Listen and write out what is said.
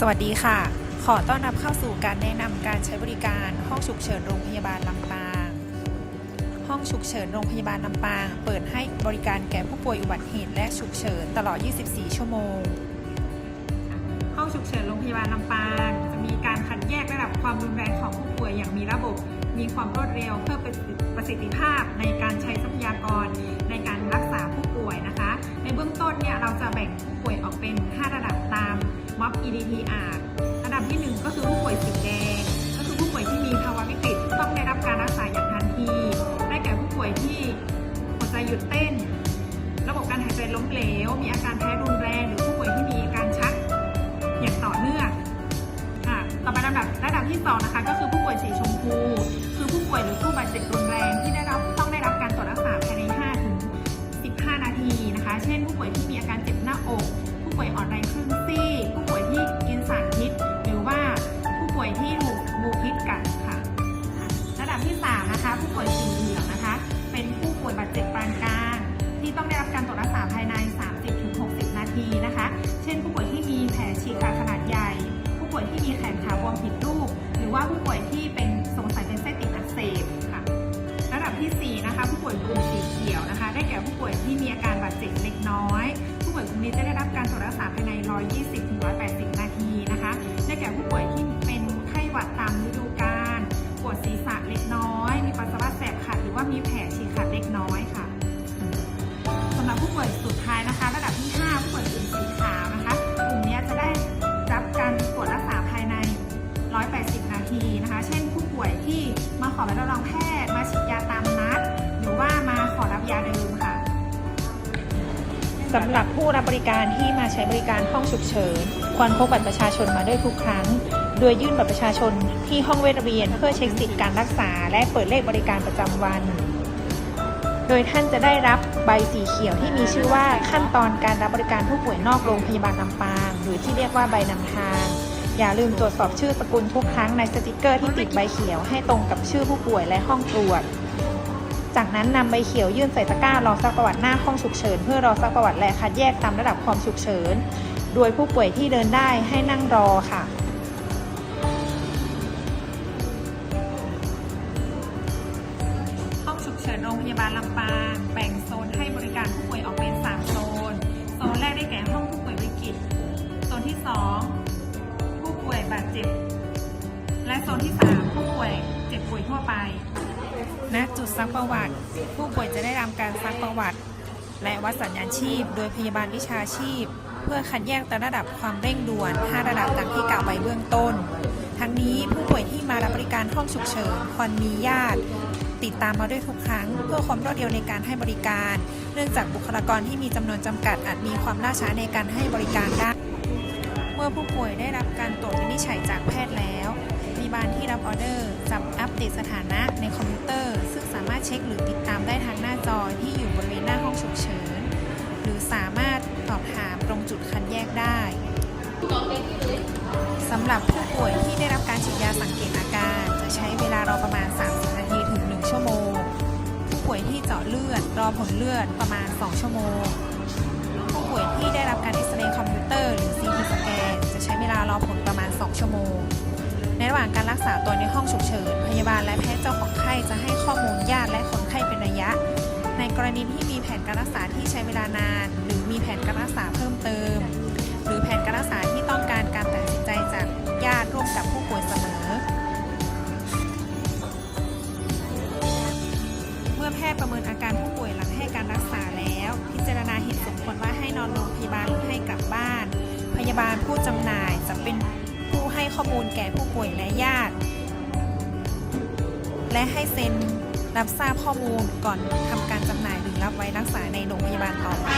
สวัสดีค่ะ ขอต้อนรับเข้าสู่การแนะนำการใช้บริการห้องฉุกเฉินโรงพยาบาลลำปาง ห้องฉุกเฉินโรงพยาบาลลำปาง เปิดให้บริการแก่ผู้ป่วยอุบัติเหตุและฉุกเฉินตลอด 24 ชั่วโมง ห้องฉุกเฉินโรงพยาบาลลำปาง จะมีการคัดแยกระดับความรุนแรงของผู้ป่วยอย่างมีระบบ มีความรวดเร็วเพื่อประสิทธิภาพในการใช้ทรัพยากรในการรักษาผู้ป่วยนะคะ ในเบื้องต้นเนี่ยเราจะแบ่งผู้ป่วย MOP EDTR ระดับที่ 1 ก็คือผู้ป่วยสีแดง ก็คือผู้ป่วยที่มีภาวะวิกฤตต้องได้รับการรักษาอย่างทันที ได้แก่ผู้ป่วยที่หัวใจหยุดเต้น ระบบการหายใจล้มเหลว มีอาการแพ้รุนแรงหรือผู้ป่วยที่มีอาการชักอย่างต่อเนื่องค่ะต่อไปลำดับระดับที่2นะคะก็คือผู้ป่วยสีชมพู คือผู้ป่วยหรือผู้บาดเจ็บรุนแรงที่ได้รับ ผู้ป่วยสีเหลืองนะคะ เป็นผู้ป่วยบาดเจ็บปานกลาง ที่ต้องได้รับการตรวจรักษาภายใน 30-60 นาทีนะคะ เช่น ผู้ป่วยที่มีแผลฉีกขาดขนาดใหญ่ ผู้ป่วยที่มีแขนขาบวมผิดรูป หรือว่าผู้ป่วยที่เป็นสงสัยเป็นเส้นติดอักเสบค่ะ ระดับที่ 4 นะคะ ผู้ป่วยกลุ่มสีเขียวนะคะ ได้แก่ผู้ป่วยที่มีอาการบาดเจ็บเล็กน้อย ผู้ป่วยกลุ่มนี้จะได้รับการตรวจรักษาภายใน 120-180 นาทีนะคะ ได้แก่ผู้ป่วยที่เป็นไข้หวัดตามฤดูกาล สำหรับผู้รับบริการที่มาใช้บริการห้องฉุกเฉินควรพกบัตรประชาชนมาด้วยทุกครั้ง โดยยื่นบัตรประชาชนที่ห้องเวชระเบียนเพื่อเช็คสิทธิการรักษา และเปิดเลขบริการประจำวัน โดยท่านจะได้รับใบสีเขียวที่มีชื่อว่าขั้นตอนการรับบริการผู้ป่วยนอกโรงพยาบาลลำปางหรือที่เรียกว่าใบนำทาง อย่าลืมตรวจสอบชื่อสกุลทุกครั้งในสติกเกอร์ที่ติดใบเขียวให้ตรงกับชื่อผู้ป่วยและห้องตรวจ จากนั้นนำใบเขียวยื่นใส่ตะกร้ารอซักประวัติหน้าห้องฉุกเฉิน เพื่อรอซักประวัติและคัดแยกตามระดับความฉุกเฉิน โดยผู้ป่วยที่เดินได้ให้นั่งรอค่ะห้องฉุกเฉินโรงพยาบาลลำปางแบ่งโซนให้บริการผู้ป่วยออกเป็น 3 โซน โซนแรกได้แก่ห้องผู้ป่วยวิกฤตโซนที่ 2 ผู้ป่วยบาดเจ็บ และโซนที่ 3 ผู้ป่วยเจ็บป่วยทั่วไป ณจุดซักประวัติ ผู้ป่วยจะได้รับการซักประวัติ และวัดสัญญาณชีพ โดยพยาบาลวิชาชีพ เพื่อคัดแยกแต่ระดับความเร่งด่วน 5 ระดับตามที่กล่าวไว้เบื้องต้น ทั้งนี้ผู้ป่วยที่มารับบริการห้องฉุกเฉินควรมีญาติ ติดตามมาด้วยทุกครั้ง เพื่อความรวดเร็วในการให้บริการ เนื่องจากบุคลากรที่มีจำนวนจำกัดอาจมีความล่าช้าในการให้บริการได้เมื่อผู้ป่วยได้รับการตรวจวินิจฉัยจากแพทย์แล้วพยาบาลที่รับออเดอร์จะอัปเดตสถานะในคอม เช็คหรือติดตามได้ทางหน้าจอที่อยู่บริเวณหน้าห้องฉุกเฉิน หรือสามารถสอบถามตรงจุดคัดแยกได้สำหรับผู้ป่วยที่ได้รับการฉีดยาสังเกตอาการ จะใช้เวลารอประมาณ 30 นาทีถึง 1 ชั่วโมง ผู้ป่วยที่เจาะเลือดรอผลเลือดประมาณ 2 ชั่วโมง ผู้ป่วยที่ได้รับการเอ็กซเรย์คอมพิวเตอร์หรือ CT สแกนจะใช้เวลารอผลประมาณ 2 ชั่วโมง ในระหว่างการรักษาตัวในห้องฉุกเฉิน พยาบาลและแพทย์เจ้าของไข้จะให้ข้อมูลญาติและคนไข้เป็นระยะ ในกรณีที่มีแผนการรักษาที่ใช้เวลานาน หรือมีแผนการรักษาเพิ่มเติม หรือแผนการรักษาที่ต้องการการตัดสินใจจากญาติร่วมกับผู้ป่วยเสมอ เมื่อแพทย์ประเมินอาการผู้ป่วยหลังให้การรักษาแล้ว พิจารณาเหตุสมควรว่าให้นอนโรงพยาบาลหรือให้กลับบ้าน พยาบาลผู้จำหน่ายจะเป็น ผู้ให้ข้อมูลแก่ผู้ป่วยและญาติ และให้เซ็นรับทราบข้อมูลก่อนทำการจำหน่ายหรือรับไว้รักษาในโรงพยาบาลต่อไป